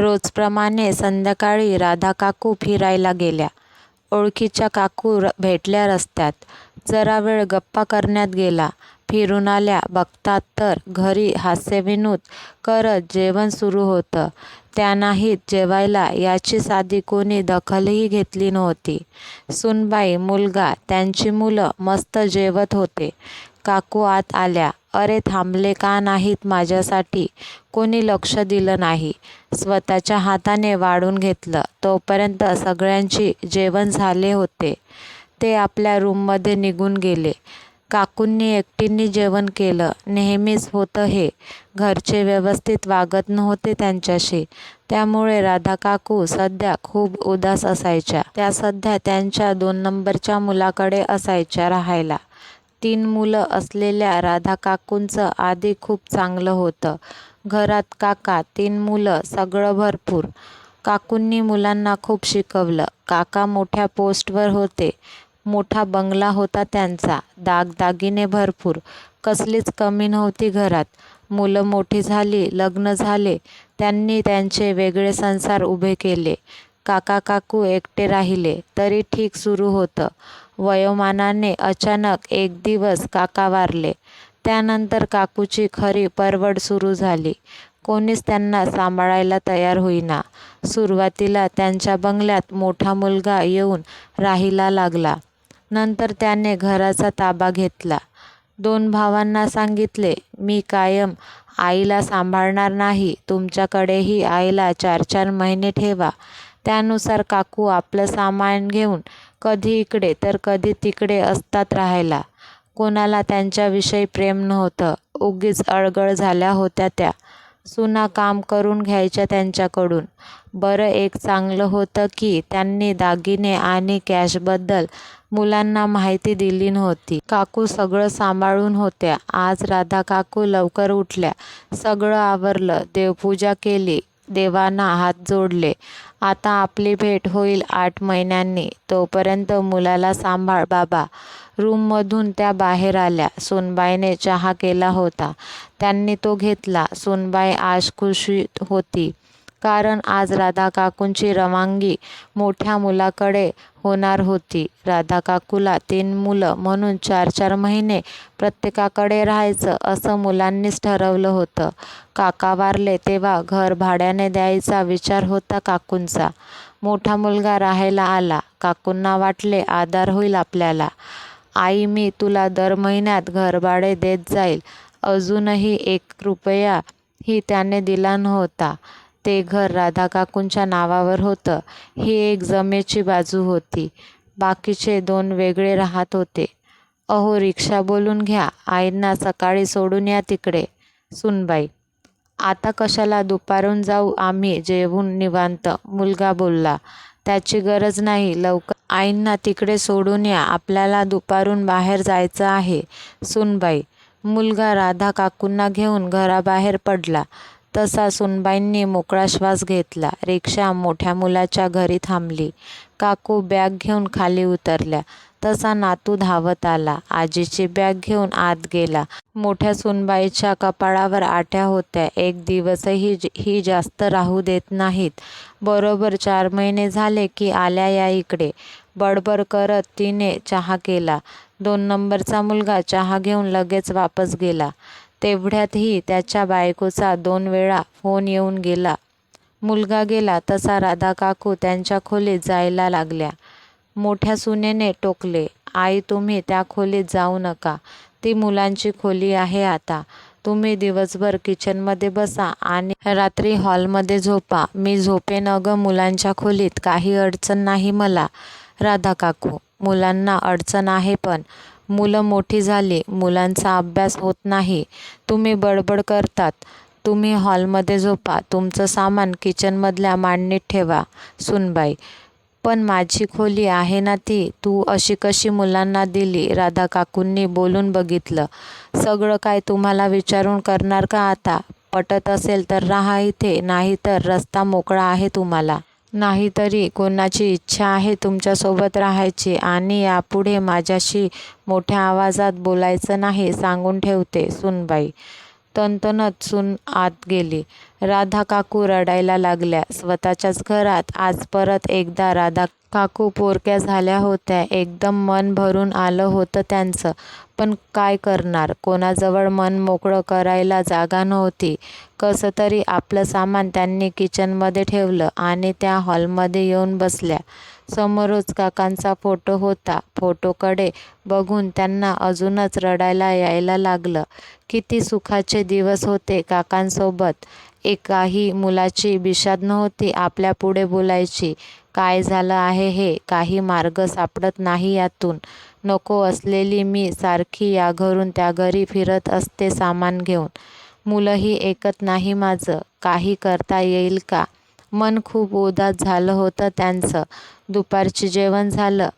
रोजप्रमाणे संध्याकाळी राधा काकू फिरायला गेल्या. ओळखीच्या काकू भेटल्या रस्त्यात. जरा वेळ गप्पा करण्यात गेला. फिरून आल्या बघतात तर घरी हास्यविनोद करत जेवण सुरू होतं. त्या नाहीत जेवायला याची साधी कोणी दखलही घेतली नव्हती. सुनबाई मुलगा, त्यांची मुलं मस्त जेवत होते. काकू आत आल्या. अरे थांबले का नाहीत माझ्यासाठी? कोणी लक्ष दिलं नाही. स्वतःच्या हाताने वाढून घेतलं. तोपर्यंत सगळ्यांची जेवण झाले होते. ते आपल्या रूममध्ये निघून गेले. काकूंनी एकटींनी जेवण केलं. नेहमीच होतं हे. घरचे व्यवस्थित वागत नव्हते त्यांच्याशी. त्यामुळे राधाकाकू सध्या खूप उदास असायच्या. त्या सध्या त्यांच्या दोन नंबरच्या मुलाकडे असायच्या राहायला. तीन मुलं असलेल्या राधाकाकूंचं आधी खूप चांगलं होतं. घरात काका, तीन मुलं, सगळं भरपूर. काकूंनी मुलांना खूप शिकवलं. काका मोठ्या पोस्टवर होते. मोठा बंगला होता त्यांचा. दागदागिने भरपूर. कसलीच कमी नव्हती घरात. मुलं मोठी झाली, लग्न झाले. त्यांनी त्यांचे वेगळे संसार उभे केले. काका-काकू एकटे राहिले, तरी ठीक सुरू होतं. वयोमानाने अचानक एक दिवस काका वारले. त्यानंतर काकूची खरी परवड सुरू झाली. कोणीच त्यांना सांभाळायला तयार होईना. सुरुवातीला त्यांच्या बंगल्यात मोठा मुलगा येऊन राहिला लागला. नंतर त्याने घराचा ताबा घेतला. दोन भावांना सांगितले, मी कायम आईला सांभाळणार नाही. तुमच्याकडेही आईला चार-चार महिने ठेवा. त्यानुसार काकू आपलं सामान घेऊन कधी इकडे तर कधी तिकडे असतात राहायला. कोणाला त्यांच्याविषयी प्रेम नव्हतं. उगीच अडगळ झाल्या होत्या त्या. सुना काम करून घ्यायच्या त्यांच्याकडून. बरं एक चांगलं होतं की त्यांनी दागिने आणि कॅशबद्दल मुलांना माहिती दिली नव्हती. काकू सगळं सांभाळून होत्या. आज राधा काकू लवकर उठल्या. सगळं आवरलं. देवपूजा केली. देवांना हात जोडले. आता आपली भेट होईल आठ महिन्यांनी. तोपर्यंत मुलाला सांभाळ बाबा. रूममधून त्या बाहेर आल्या. सोनबाईने चहा केला होता. त्यांनी तो घेतला. सोनबाई आज खुशीत होती. कारण आज राधा काकूंची रवानगी मोठ्या मुलाकडे होणार होती. राधा काकूला तीन मुलं म्हणून चार-चार महिने प्रत्येकाकडे राहायचं असं मुलांनीच ठरवलं होतं. काका वारले तेव्हा घर भाड्याने द्यायचा विचार होता काकूंचा. मोठा मुलगा राहायला आला. काकूंना वाटले आधार होईल आपल्याला. आई मी तुला दर महिन्यात घरभाडे देत जाईल. अजूनही एक रुपयाही त्याने दिला नव्हता. ते घर राधाकाकूंच्या नावावर होतं. ही एक जमेची बाजू होती. बाकीचे दोन वेगळे राहत होते. अहो रिक्षा बोलून घ्या. आईंना सकाळी सोडून या तिकडे. सुनबाई आता कशाला दुपारून जाऊ आम्ही जेवून निवांत. मुलगा बोलला. त्याची गरज नाही. लवकर आईंना तिकडे सोडून या. आपल्याला दुपारून बाहेर जायचं आहे. सुनबाई मुलगा राधा काकूंना घेऊन घराबाहेर पडला तसा सुनबाईंनी मोकळा श्वास घेतला. रिक्षा मोठ्या मुलाच्या घरी थांबली. काकू बॅग घेऊन खाली उतरल्या तसा नातू धावत आला. आजीची बॅग घेऊन आत गेला. मोठ्या सुनबाईच्या कपाळावर आठ्या होत्या. एक दिवसही ही जास्त राहू देत नाहीत. बरोबर चार महिने झाले की आल्या या इकडे. बडबड करत तिने चहा केला. दोन नंबरचा मुलगा चहा घेऊन लगेच वापस गेला. तेवढ्यातही त्याच्या बायकोचा दोन वेळा फोन येऊन गेला. मुलगा गेला तसा राधाकाकू त्यांच्या खोलीत जायला लागल्या. मोठ्या सुनेने टोकले, आई तुम्ही त्या खोलीत जाऊ नका. ती मुलांची खोली आहे आता. तुम्ही दिवसभर किचनमध्ये बसा आणि रात्री हॉलमध्ये झोपा. मी झोपेन अगं मुलांच्या खोलीत. काही अडचण नाही मला. राधाकाकू मुलांना अडचण आहे पण. मुलं मोठी झाली. मुलांचा अभ्यास होत नाही. तुम्ही बडबड करतात. तुम्ही हॉलमध्ये झोपा. तुमचं सामान किचनमधल्या मांडणीत ठेवा. सुनबाई पण माझी खोली आहे ना ती. तू अशी कशी मुलांना दिली? राधाकाकूंनी बोलून बघितलं. सगळं काय तुम्हाला विचारून करणार का आता? पटत असेल तर राहा इथे. नाही तर रस्ता मोकळा आहे तुम्हाला. नाहीतरी कोणाची इच्छा आहे तुमच्यासोबत राहायची आणि यापुढे माझ्याशी मोठ्या आवाजात बोलायचं नाही सांगून ठेवते. सुनबाई तनतनत सून आत गेली. राधा काकू रडायला लागल्या. स्वतःच्याच घरात आज परत एकदा राधा काकू पोरक्या झाल्या होत्या. एकदम मन भरून आलं होतं त्यांचं. पण काय करणार? कोणाजवळ मन मोकळं करायला जागा नव्हती. कसं तरी आपलं सामान त्यांनी किचनमध्ये ठेवलं आणि त्या हॉलमध्ये येऊन बसल्या. समोरच काकांचा फोटो होता. फोटोकडे बघून त्यांना अजूनच रडायला यायला लागलं. किती सुखाचे दिवस होते काकांसोबत. एकाही मुलाची बिशाद नव्हती आपल्या पुढे बोलायची. काय झालं आहे हे? काही मार्ग सापडत नाही यातून. नको असलेली मी सारखी या घरून त्या घरी फिरत असते सामान घेऊन. मुलंही ऐकत नाही माझं. काही करता येईल का? मन खूप उदास झालं होतं त्यांचं. दुपारचे जेवण झालं.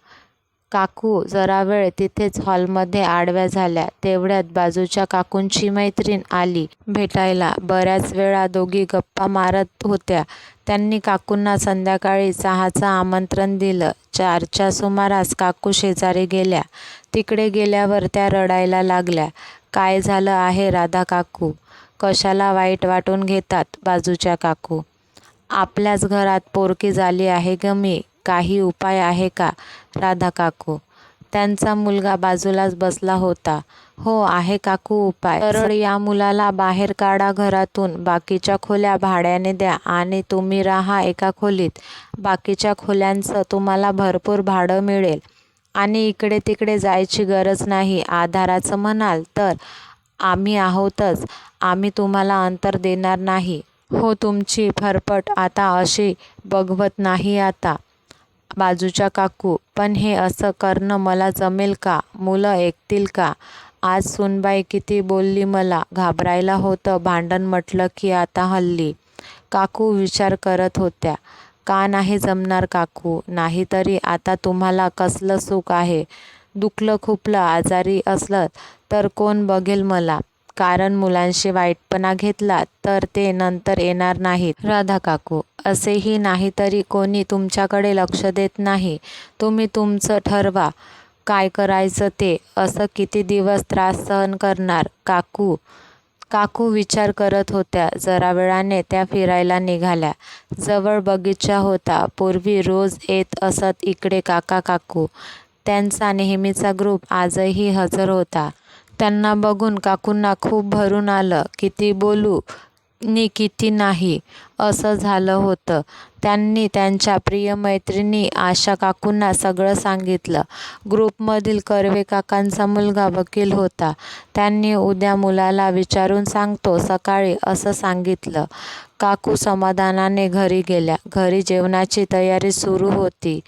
काकू जरा वेळ तिथेच हॉलमध्ये आडव्या झाल्या. तेवढ्यात बाजूच्या काकूंची मैत्रीण आली भेटायला. बऱ्याच वेळा दोघी गप्पा मारत होत्या. त्यांनी काकूंना संध्याकाळी चहाचं आमंत्रण दिलं. चारच्या सुमारास काकू शेजारी गेल्या. तिकडे गेल्यावर त्या रडायला लागल्या. काय झालं आहे राधा काकू? कशाला वाईट वाटून घेतात बाजूच्या काकू? आपल्याच घरात पोरकी झाली आहे गं मी. काही उपाय आहे का? राधा काकू. त्यांचा मुलगा बाजूलाच बसला होता. हो आहे काकू उपाय. सरळ या मुलाला बाहेर काढा घरातून. बाकीच्या खोल्या भाड्याने द्या आणि तुम्ही राहा एका खोलीत. बाकीच्या खोल्यांचं तुम्हाला भरपूर भाडं मिळेल आणि इकडे तिकडे जायची गरज नाही. आधाराचं म्हणाल तर आम्ही आहोतच. आम्ही तुम्हाला अंतर देणार नाही. हो तुमची फरफट आता अशी बघवत नाही आता. बाजूच्या काकू. पण हे असं करणं मला जमेल का? मुलं ऐकतील का? आज सुनबाई किती बोलली मला. घाबरायला होतं भांडण म्हटलं की आता हल्ली. काकू विचार करत होत्या. का नाही जमणार काकू? नाहीतरी आता तुम्हाला कसलं सुख आहे? दुखलं खुपलं आजारी असलं तर कोण बघेल मला? कारण मुलांशी वाईटपणा घेतला तर ते नंतर येणार नाहीत. राधा काकू. असेही नाही तरी कोणी तुमच्याकडे लक्ष देत नाही. तुम्ही तुमचं ठरवा काय करायचं ते. असं किती दिवस त्रास सहन करणार? काकू. काकू विचार करत होत्या. जरा वेळाने त्या फिरायला निघाल्या. जवळ बगीचा होता. पूर्वी रोज येत असत इकडे काका काकू. त्यांचा नेहमीचा ग्रुप आजही हजर होता. त्यांना बघून काकूंना खूप भरून आलं. किती बोलू नी किती नाही असं झालं होतं. त्यांनी त्यांच्या प्रिय मैत्रिणी आशा काकूंना सगळं सांगितलं. ग्रुपमधील कर्वे काकांचा मुलगा वकील होता. त्यांनी उद्या मुलाला विचारून सांगतो सकाळी असं सांगितलं. काकू समाधानाने घरी गेल्या. घरी जेवणाची तयारी सुरू होती.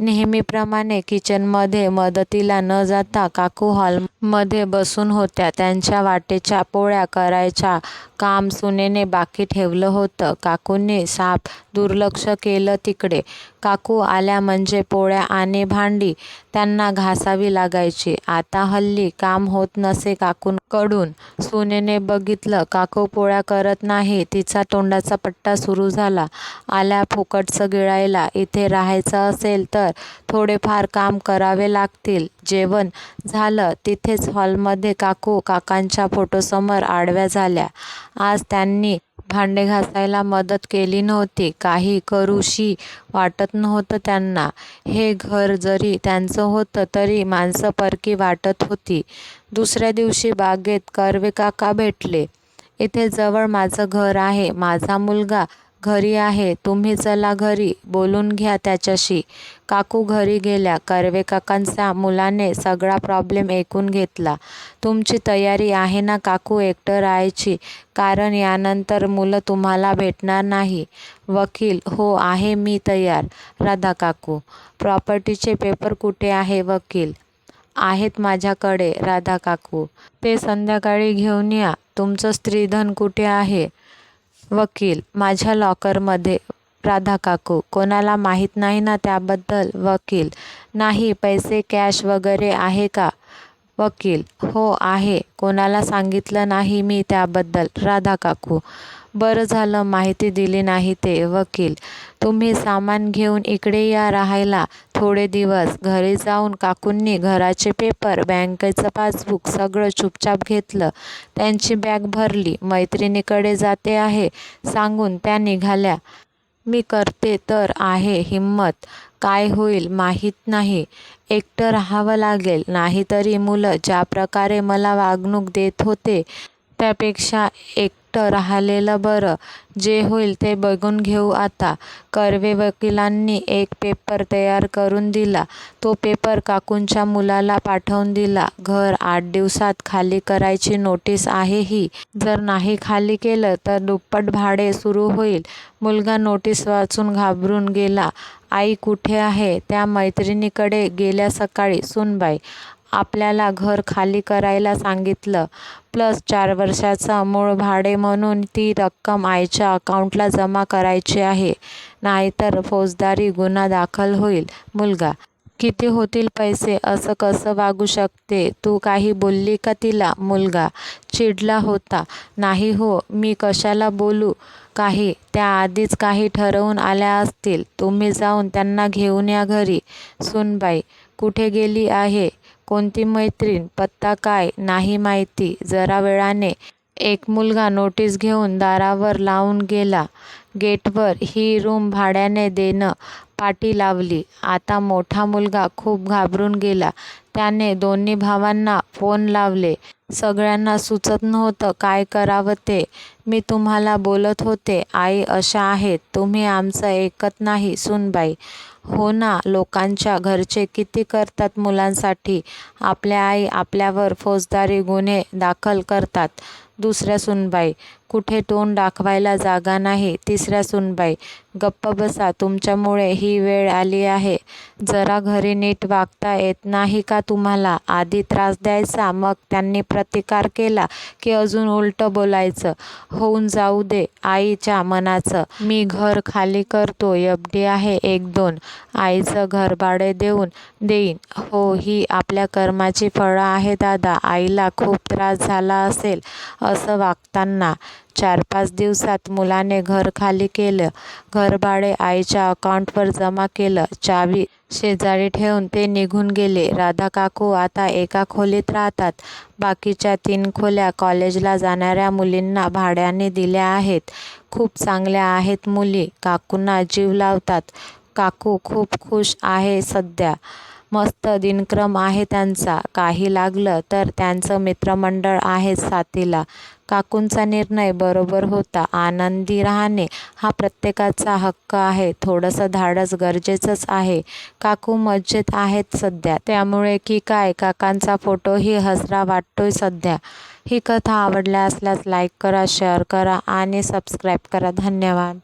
नेहमीप्रमाणे किचनमध्ये मदतीला न जाता काकू हॉलमध्ये बसून होत्या. त्यांच्या वाटेच्या पोळ्या करायच्या काम सुनेने बाकी ठेवलं होतं. काकूंनी साप दुर्लक्ष केलं तिकडे. काकू आल्या म्हणजे पोळ्या आणि भांडी त्यांना घासावी लागायची. आता हल्ली काम होत नसे काकूंकडून. सुनेने बघितलं काकू पोळ्या करत नाही. तिचा तोंडाचा पट्टा सुरू झाला. आल्या फुकटचं गिळायला. इथे राहायचं असेल तर थोडेफार काम करावे लागतील. जेवण झालं. तिथेच हॉलमध्ये काकू काकांच्या फोटोसमोर आडव्या झाल्या. आज त्यांनी भांडे घासायला मदत केली नव्हती. काही करूशी वाटत नव्हतं त्यांना. हे घर जरी त्यांचं होतं तरी माणसं परकी वाटत होती. दुसऱ्या दिवशी बागेत कर्वे काका भेटले. इथे जवळ माझं घर आहे. माझा मुलगा घरी आहे. तुम्ही चला घरी. बोलून घ्या त्याच्याशी. काकू घरी गेल्या. कर्वे काकांचा मुलाने सगळा प्रॉब्लेम ऐकून घेतला. तुमची तयारी आहे ना काकू एकटं राहायची? कारण यानंतर मुलं तुम्हाला भेटणार नाही. वकील. हो आहे मी तयार. राधा काकू. प्रॉपर्टीचे पेपर कुठे आहे वकील? आहेत माझ्याकडे. राधा काकू. ते संध्याकाळी घेऊन या. तुमचं स्त्रीधन कुठे आहे? वकील. माझ्या लॉकरमध्ये. राधा काकू. कोणाला माहीत नाही ना त्याबद्दल? वकील. नाही. पैसे कॅश वगैरे आहे का? वकील. हो आहे. कोणाला सांगितलं नाही मी त्याबद्दल. राधा काकू. बरं झालं माहिती दिली नाही ते वकील. तुम्ही सामान घेऊन इकडे या राहायला थोडे दिवस. घरी जाऊन काकूंनी घराचे पेपर बँकेचं पासबुक सगळं चुपचाप घेतलं. त्यांची बॅग भरली. मैत्रिणीकडे जाते आहे सांगून त्या निघाल्या. मी करते तर आहे हिंमत काय होईल माहीत नाही. एकटं राहावं लागेल. नाहीतरी मुलं ज्या प्रकारे मला वागणूक देत होते त्यापेक्षा एक एकटं राहिलेलं बरं. जे होईल ते बघून घेऊ आता. कर्वे वकिलांनी एक पेपर तयार करून दिला. तो पेपर काकूंच्या मुलाला पाठवून दिला. घर आठ दिवसात खाली करायची नोटीस आहे ही. जर नाही खाली केलं तर दुप्पट भाडे सुरू होईल. मुलगा नोटीस वाचून घाबरून गेला. आई कुठे आहे? त्या मैत्रिणीकडे गेल्या सकाळी. सुनबाई आपल्याला घर खाली करायला सांगितलं. प्लस चार वर्षाचं मूळ भाडे म्हणून ती रक्कम आईच्या अकाउंटला जमा करायची आहे. नाहीतर फौजदारी गुन्हा दाखल होईल. मुलगा किती होतील पैसे? असं कसं वागू शकते? तू काही बोलली का तिला? मुलगा चिडला होता. नाही हो मी कशाला बोलू? काही त्या आधीच काही ठरवून आल्या असतील. तुम्ही जाऊन त्यांना घेऊन या घरी. सुनबाई कुठे गेली आहे? कोणती मैत्रीण पत्ता काय नाही माहिती. जरा वेळाने एक मुलगा नोटीस घेऊन दारावर लावून गेला. गेटवर ही रूम भाड्याने देणं पाटी लावली. आता मोठा मुलगा खूप घाबरून गेला. त्याने दोन्ही भावांना फोन लावले. सगळ्यांना सुचत नव्हतं काय करावं ते. मी तुम्हाला बोलत होते आई अशा आहेत. तुम्ही आमचं ऐकत नाही सुनबाई. हो ना लोकांच्या घरचे किती करतात मुलांसाठी? आपल्या आई आपल्यावर फौजदारी गुन्हे दाखल करतात. दुसऱ्या सुनबाई कुठे तोंड दाखवायला जागा नाही. तिसऱ्या सुनबाई गप्प बसा तुमच्यामुळे ही वेळ आली आहे. जरा घरी नीट वागता येत नाही का तुम्हाला? आधी त्रास द्यायचा मग त्यांनी प्रतिकार केला की अजून उलटं बोलायचं. होऊन जाऊ दे आईच्या मनाचं. मी घर खाली करतो एफडी आहे एक दोन. आईचं घरभाडे देऊन देईन. हो ही आपल्या कर्माची फळं आहे दादा. आईला खूप त्रास झाला असेल असं वागताना. चार पाच दिवसात मुलाने घर खाली केलं. घरभाडे आईच्या अकाउंटवर जमा केलं. चावी शेजारी ठेवून ते निघून गेले. राधा काकू आता एका खोलीत राहतात. बाकीच्या तीन खोल्या कॉलेजला जाणाऱ्या मुलींना भाड्याने दिल्या आहेत. खूप चांगल्या आहेत मुली. काकूंना जीव लावतात. काकू खूप खुश आहे सध्या. मस्त दिनक्रम आहे त्यांचा. काही लागलं तर त्यांचं मित्रमंडळ आहे साथीला. काकूंचा निर्णय बरोबर होता. आनंदी राहणे हा प्रत्येकाचा हक्क आहे. थोडंसं धाडस गरजेचंच आहे. काकू मज्जेत आहेत सध्या. त्यामुळे की काय काकांचा फोटोही हसरा वाटतोय सध्या. ही कथा आवडल्या असल्यास लाईक करा शेअर करा आणि सबस्क्राईब करा. धन्यवाद.